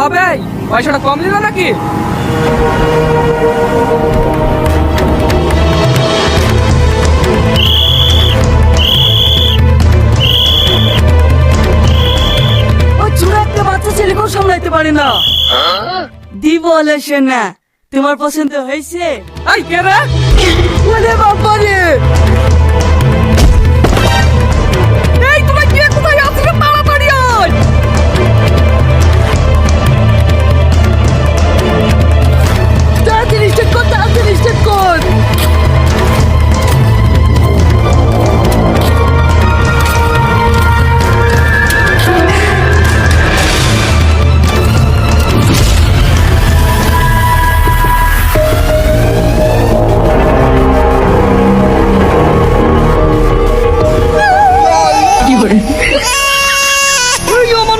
হবে পয়সাটা কম দিল নাকি? ছেলেকেও সামলাইতে পারে না। না। তোমার পছন্দ হয়েছে? এই কে রে? বাবা রে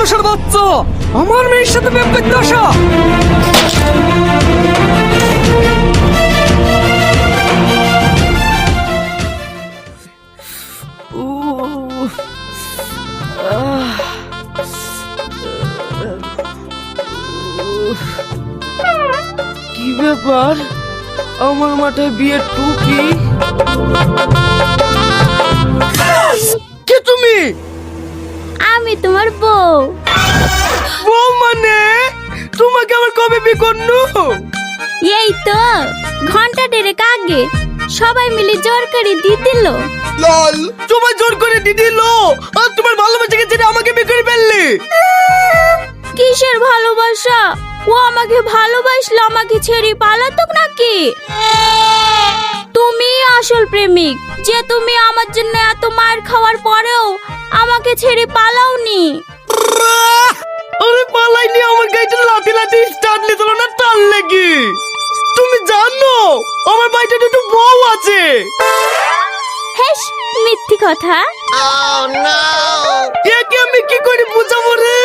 মানুষের বাচ্চা। আমার মেয়ের সাথে করতে আসা। কি ব্যাপার? আমার মাথায় বিয়ের টুপি? তোমার বউ। বউ মানে? তোমাকে আবার কবে বিয়ে করনু এই তো ঘণ্টা দেড়েক আগে সবাই মিলে জোর করে দিয়ে দিল। তোমার জোর করে দিয়ে দিল? আর তোমার ভালোবাসাকে ছেড়ে আমাকে বিয়ে করে ফেললে? কিসের ভালোবাসা? ও আমাকে ভালোবাসলো আমাকে ছেড়ে পালাতো নাকি? তুমি আসল প্রেমিক যে তুমি আমার জন্য এত মার খাওয়ার পরেও আমাকে ছেড়ে পালাওনি। আরে পালাইনি আমার গাড়িটা লাথি লাথি স্টার্ট নিছিল না টান লেগে তুমি জানো আমার বাড়িটা দুটো বউ আছে। হেস মিথ্যি কথা। একে আমি কি করে বুঝাবো রে?